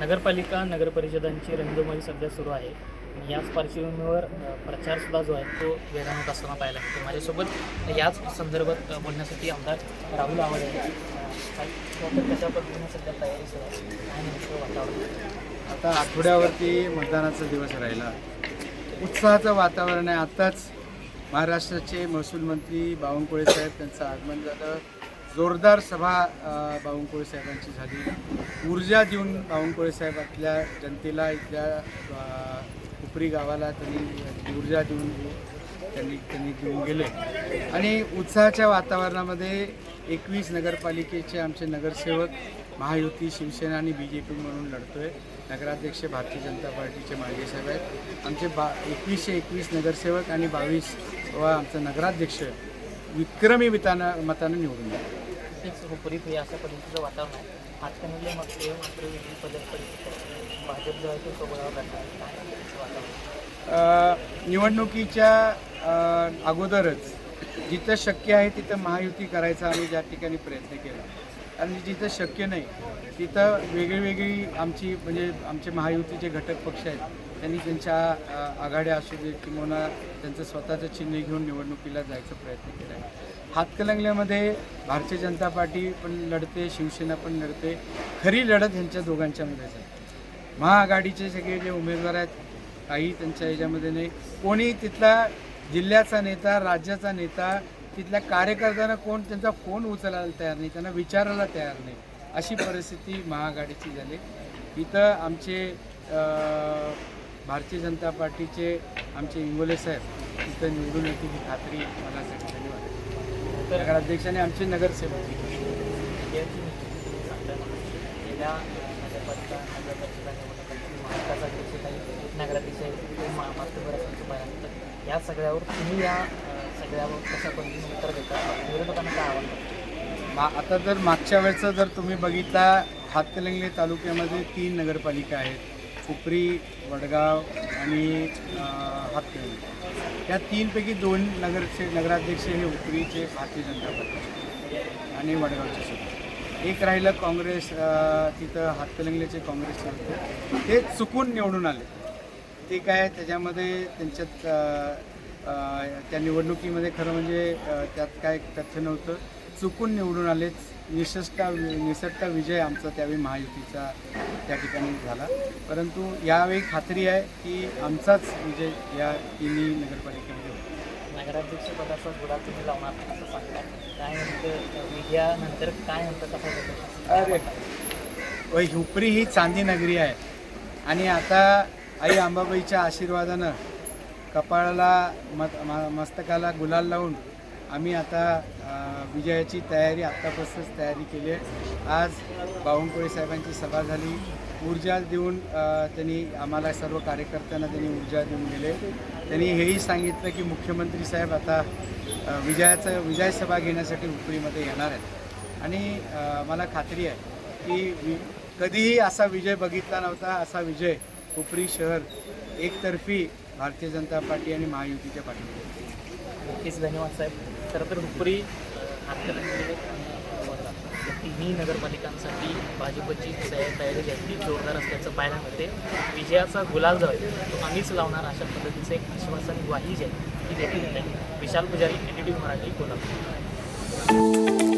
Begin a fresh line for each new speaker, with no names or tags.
नगरपालिका नगरपरिषदांची रंगमळी सध्या सुरू आहे. आणि याच पार्श्वभूमीवर प्रचारसुद्धा जो आहे तो वेगाने असताना पाहायला मिळतो. माझ्यासोबत याच संदर्भात बोलण्यासाठी आमदार राहुल आवड आहे कशा पद्धतीने सध्या तयारी सुरू आहे. वातावरण?
आता आठवड्यावरती मतदानाचा दिवस राहिला. उत्साहाचं वातावरण आहे. आत्ताच महाराष्ट्राचे महसूल मंत्री बावनकुळे साहेब त्यांचं आगमन झालं. जोरदार सभा बावनकुळे साहेबांची झाली. ऊर्जा देऊन बावनकुळे साहेब आपल्या जनतेला इथल्या उपरी गावाला त्यांनी ऊर्जा देऊन त्यांनी त्यांनी देऊन गेले. आणि उत्साहाच्या वातावरणामध्ये एकवीस नगरपालिकेचे आमचे नगरसेवक महायुती शिवसेना आणि बी जे पी म्हणून लढतोय. नगराध्यक्ष भारतीय जनता पार्टीचे माळगे साहेब आहेत. आमचे बा एकवीसशे एकवीस नगरसेवक आणि बावीस व आमचं नगराध्यक्ष विक्रमी मतानं मतानं निवडून
हे अशा पद्धतीचं वातावरण आहे. ते मात्र वेगळी पद्धत परिस्थिती भाजप जो आहे तो सोबळावर
निवडणुकीच्या अगोदरच जिथं शक्य आहे तिथं महायुती करायचा आम्ही ज्या ठिकाणी प्रयत्न केला. आणि जिथं शक्य नाही तिथं वेगळी वेगळी आमची म्हणजे आमचे महायुतीचे घटक पक्ष आहेत. त्यांनी त्यांच्या आघाड्या असू दे किंवा त्यांचं स्वतःचं चिन्ह घेऊन निवडणुकीला जायचा प्रयत्न केला आहे. हातकलंगल्यामध्ये भारतीय जनता पार्टी पण लढते शिवसेना पण लढते. खरी लढत ह्यांच्या दोघांच्यामध्येच आहे. महाआघाडीचे सगळे जे उमेदवार आहेत काही त्यांच्या याच्यामध्ये नाही. कोणी तिथला जिल्ह्याचा नेता राज्याचा नेता तिथल्या कार्यकर्त्यांना कोण त्यांचा फोन उचलायला तयार नाही त्यांना विचारायला तयार नाही. अशी परिस्थिती महाआघाडीची झाली. इथं आमचे भारतीय जनता पार्टीचे आमचे इंगोले साहेब इथं निवडून येतील ही खात्री मला
तर
नगराध्यक्षाने आमचे नगरसेवक.
गेल्या नगरपालिका नगरपरिषदा निवडणुकीत महाराष्ट्राचा जे काही नगराध्यक्ष आहे ते मा मास्तरभर असल्याचं पाहिलं तर या सगळ्यावर तुम्ही या सगळ्यावर कशा पद्धतीने उत्तर देता? विरोधकांना काय आव्हान करता?
मा आता जर मागच्या वेळचं जर तुम्ही बघितला हातकलंगले तालुक्यामध्ये तीन नगरपालिका आहेत. उपरी वडगाव आणि अं, या तीनपैकी दोन नगरचे नगराध्यक्ष हे उपरीचे भारतीय जनता पार्टी आणि वडगावचे सुद्धा. एक राहिलं काँग्रेस तिथं हातकलंगलेचे काँग्रेसचे होते ते चुकून निवडून आले. ते काय त्याच्यामध्ये त्यांच्यात त्या निवडणुकीमध्ये खरं म्हणजे त्यात काय तथ्य नव्हतं. चुकून निवडून आलेच निसष्टा निसट्टा विजय आमचा त्यावेळी महायुतीचा त्या ठिकाणी झाला. परंतु यावेळी खात्री आहे की आमचाच विजय या तिन्ही नगरपालिकेमध्ये होता
नगराध्यक्ष पदाचा गुलाब तुम्ही लावणार असं सांगता काय काय कसं
अरे हुपरी ही चांदी नगरी आहे. आणि आता आई अंबाबाईच्या आशीर्वादानं कपाळाला मत म मस्तकाला गुलाल लावून आम्ही आता विजयाची तयारी आत्तापासूनच तयारी केली आहे. आज बावनकुळे साहेबांची सभा झाली. ऊर्जा देऊन त्यांनी आम्हाला सर्व कार्यकर्त्यांना त्यांनी ऊर्जा देऊन गेले त्यांनी हेही सांगितलं की मुख्यमंत्री साहेब आता विजयाचं विजय सभा घेण्यासाठी हुपरीमध्ये येणार आहेत. आणि मला खात्री आहे की वि कधीही असा विजय बघितला नव्हता असा विजय उपरी शहर एकतर्फी भारतीय जनता पार्टी आणि महायुतीच्या पाठीमध्ये
नक्कीच धन्यवाद साहेब. खरं तर हुपरी आपल्याला तिन्ही नगरपालिकांसाठी भाजपची तयारी जी आहे ती जोरदार असल्याचं पाहायला मिळते. विजयाचा गुलाल जो आहे तो आम्हीच लावणार अशा पद्धतीचं एक आश्वासन ग्वाही जी आहे ती देखील विशाल पुजारी एन डी मराठी कोल्हापूर.